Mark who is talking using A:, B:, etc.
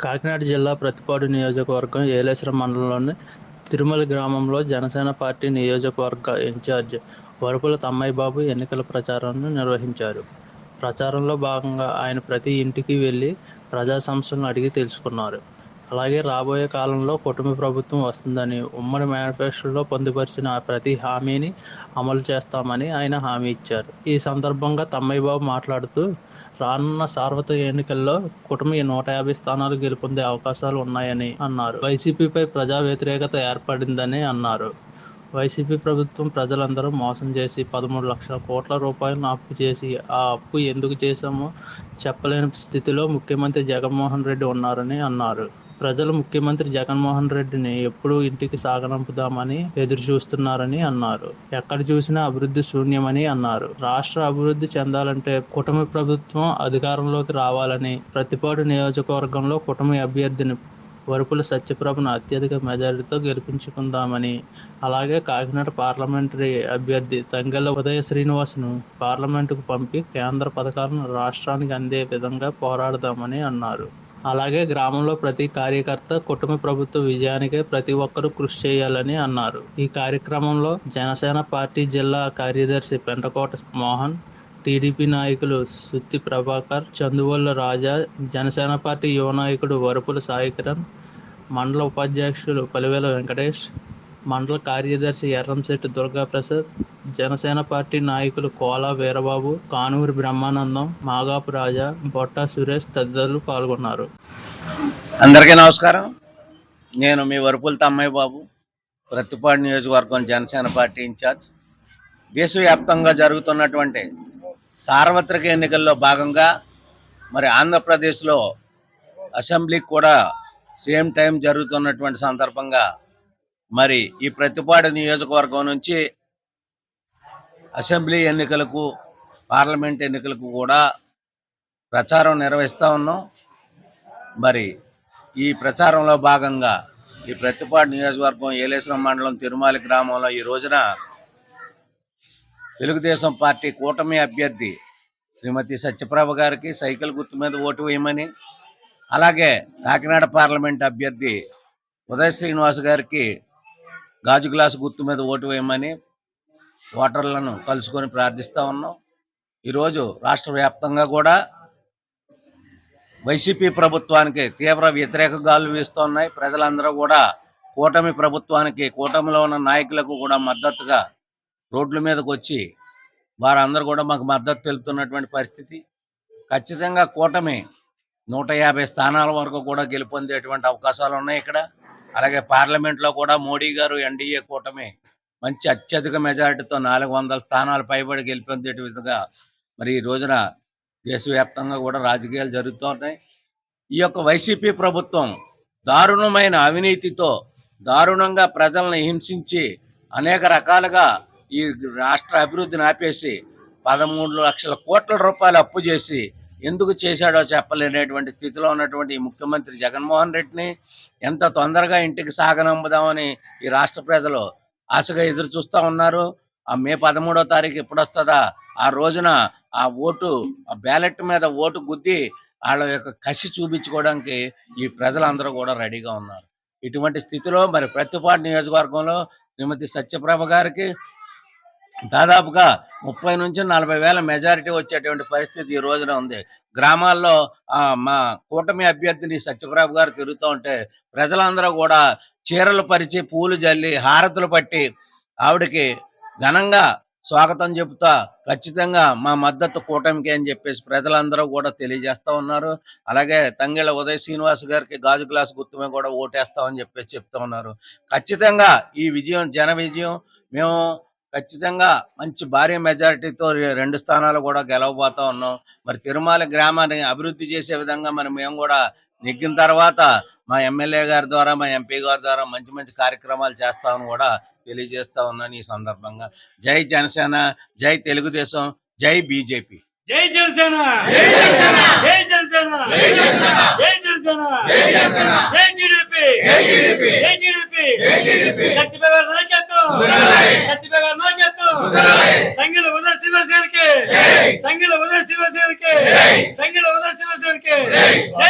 A: కాకినాడ జిల్లా ప్రతిపాడు నియోజకవర్గం ఏలేశ్వరం మండలంలోని తిరుమల గ్రామంలో జనసేన పార్టీ నియోజకవర్గ ఇన్ఛార్జ్ వరపుల తమ్మయ్యబాబు ఎన్నికల ప్రచారాన్ని నిర్వహించారు. ప్రచారంలో భాగంగా ఆయన ప్రతి ఇంటికి వెళ్ళి ప్రజా సమస్యలను అడిగి తెలుసుకున్నారు. అలాగే రాబోయే కాలంలో కుటుంబ ప్రభుత్వం వస్తుందని ఉమ్మడి మేనిఫెస్టోలో పొందుపరిచిన ప్రతి హామీని అమలు చేస్తామని ఆయన హామీ ఇచ్చారు. ఈ సందర్భంగా తమ్మయ్యబాబు మాట్లాడుతూ రానున్న సార్వత్రిక ఎన్నికల్లో కుటుంబ నూట యాభై స్థానాలు గెలుపొందే అవకాశాలు ఉన్నాయని అన్నారు. వైసీపీపై ప్రజా వ్యతిరేకత ఏర్పడిందని అన్నారు. వైసీపీ ప్రభుత్వం ప్రజలందరూ మోసం చేసి పదమూడు లక్షల కోట్ల రూపాయలను అప్పు చేసి ఆ అప్పు ఎందుకు చేశామో చెప్పలేని స్థితిలో ముఖ్యమంత్రి జగన్మోహన్ రెడ్డి ఉన్నారని అన్నారు. ప్రజలు ముఖ్యమంత్రి జగన్మోహన్ రెడ్డిని ఎప్పుడు ఇంటికి సాగనంపుదామని ఎదురు చూస్తున్నారని అన్నారు. ఎక్కడ చూసినా అభివృద్ధి శూన్యమని అన్నారు. రాష్ట్ర అభివృద్ధి చెందాలంటే కుటుంబ ప్రభుత్వం అధికారంలోకి రావాలని ప్రతిపాడు నియోజకవర్గంలో కుటుంబ అభ్యర్థిని వరుపుల సత్యప్రభను అత్యధిక మెజారిటీతో గెలిపించుకుందామని అలాగే కాకినాడ పార్లమెంటరీ అభ్యర్థి తంగెల్ల ఉదయ శ్రీనివాస్ను పార్లమెంటుకు పంపి కేంద్ర పథకాలను రాష్ట్రానికి అందే విధంగా పోరాడదామని అన్నారు. అలాగే గ్రామంలో ప్రతి కార్యకర్త కుటుంబ ప్రభుత్వ విజయానికే ప్రతి ఒక్కరూ కృషి చేయాలని అన్నారు. ఈ కార్యక్రమంలో జనసేన పార్టీ జిల్లా కార్యదర్శి పెంటకోట మోహన్ టీడీపీ నాయకులు సుత్తి ప్రభాకర్ చందువల్ల రాజా జనసేన పార్టీ యువ నాయకుడు వరపుల సాయికిరణ్ మండల ఉపాధ్యక్షులు పలివేల వెంకటేష్ మండల కార్యదర్శి ఎర్రంశెట్టి దుర్గాప్రసాద్ జనసేన పార్టీ నాయకులు కోలా వీరబాబు కానూరు బ్రహ్మానందం మాగాపు రాజా బొట్టా సురేష్ తదితరులు పాల్గొన్నారు.
B: అందరికీ నమస్కారం. నేను మీ వరుపుల తమ్మయ్య బాబు ప్రతిపాడు నియోజకవర్గం జనసేన పార్టీ ఇన్ఛార్జ్. దేశవ్యాప్తంగా జరుగుతున్నటువంటి సార్వత్రిక ఎన్నికల్లో భాగంగా మరి ఆంధ్రప్రదేశ్లో అసెంబ్లీకి కూడా సేమ్ టైం జరుగుతున్నటువంటి సందర్భంగా మరి ఈ ప్రతిపాడు నియోజకవర్గం నుంచి అసెంబ్లీ ఎన్నికలకు పార్లమెంట్ ఎన్నికలకు కూడా ప్రచారం నిర్వహిస్తూ ఉన్నాం. మరి ఈ ప్రచారంలో భాగంగా ఈ ప్రతిపాడు నియోజకవర్గం ఏలేశ్వరం మండలం తిరుమల గ్రామంలో ఈ రోజున తెలుగుదేశం పార్టీ కూటమి అభ్యర్థి శ్రీమతి సత్యప్రభ గారికి సైకిల్ గుర్తు మీద ఓటు వేయమని అలాగే కాకినాడ పార్లమెంట్ అభ్యర్థి ఉదయ శ్రీనివాస్ గారికి గాజు గ్లాసు గుర్తు మీద ఓటు వేయమని ఓటర్లను కలుసుకొని ప్రార్థిస్తూ ఉన్నాం. ఈరోజు రాష్ట్ర వ్యాప్తంగా కూడా వైసీపీ ప్రభుత్వానికి తీవ్ర వ్యతిరేక గాలు వీస్తున్నాయి. ప్రజలందరూ కూడా కూటమి ప్రభుత్వానికి కూటమిలో ఉన్న నాయకులకు కూడా మద్దతుగా రోడ్ల మీదకి వచ్చి వారందరూ కూడా మాకు మద్దతు తెలుపుతున్నటువంటి పరిస్థితి. ఖచ్చితంగా కూటమి నూట యాభై స్థానాల వరకు కూడా గెలుపొందేటువంటి అవకాశాలు ఉన్నాయి ఇక్కడ. అలాగే పార్లమెంట్లో కూడా మోడీ గారు ఎన్డీఏ కూటమి మంచి అత్యధిక మెజారిటీతో నాలుగు వందల స్థానాలు పైబడి గెలుపొందే విధంగా మరి ఈ రోజున దేశవ్యాప్తంగా కూడా రాజకీయాలు జరుగుతున్నాయి. ఈ యొక్క వైసీపీ ప్రభుత్వం దారుణమైన అవినీతితో దారుణంగా ప్రజలను హింసించి అనేక రకాలుగా ఈ రాష్ట్ర అభివృద్ధిని ఆపేసి పదమూడు లక్షల కోట్ల రూపాయలు అప్పు చేసి ఎందుకు చేశాడో చెప్పలేనటువంటి స్థితిలో ఉన్నటువంటి ఈ ముఖ్యమంత్రి జగన్మోహన్ రెడ్డిని ఎంత తొందరగా ఇంటికి సాగనంపుదామని ఈ రాష్ట్ర ప్రజలు ఆశగా ఎదురు చూస్తూ ఉన్నారు. ఆ మే పదమూడో తారీఖు ఎప్పుడు వస్తుందా ఆ రోజున ఆ ఓటు ఆ బ్యాలెట్ మీద ఓటు గుద్ది వాళ్ళ యొక్క కసి చూపించుకోవడానికి ఈ ప్రజలందరూ కూడా రెడీగా ఉన్నారు. ఇటువంటి స్థితిలో మరి ప్రతిపాటు నియోజకవర్గంలో శ్రీమతి సత్యప్రభ గారికి దాదాపుగా ముప్పై నుంచి నలభై వేల మెజారిటీ వచ్చేటువంటి పరిస్థితి ఈ రోజున ఉంది. గ్రామాల్లో మా కూటమి అభ్యర్థిని సత్యప్రభ గారు తిరుగుతూ ఉంటే ప్రజలందరూ కూడా చీరలు పరిచి పూలు జల్లి హారతులు పట్టి ఆవిడకి ఘనంగా స్వాగతం చెబుతా ఖచ్చితంగా మా మద్దతు కూటమికి అని చెప్పేసి ప్రజలందరూ కూడా తెలియజేస్తూ ఉన్నారు. అలాగే తంగెళ్ళ ఉదయ శ్రీనివాస్ గారికి గాజు గ్లాస్ గుర్తుమే కూడా ఓటేస్తామని చెప్పేసి చెప్తా ఉన్నారు. ఖచ్చితంగా ఈ విజయం జన విజయం మేము ఖచ్చితంగా మంచి భారీ మెజారిటీతో రెండు స్థానాలు కూడా గెలవబోతా ఉన్నాం. మరి తిరుమల గ్రామాన్ని అభివృద్ధి చేసే విధంగా మరి మేము కూడా నెగ్గిన తర్వాత మా ఎమ్మెల్యే గారి ద్వారా మా ఎంపీ గారి ద్వారా మంచి మంచి కార్యక్రమాలు చేస్తామని కూడా తెలియజేస్తా ఉన్నాను ఈ సందర్భంగా. జై జనసేన జై తెలుగుదేశం జై బీజేపీ.
C: జై జనసేన! జై జనసేన! జై జనసేన! జై జనసేన! జై జనసేన! జై టీడీపీ! జై టీడీపీ! జై టీడీపీ!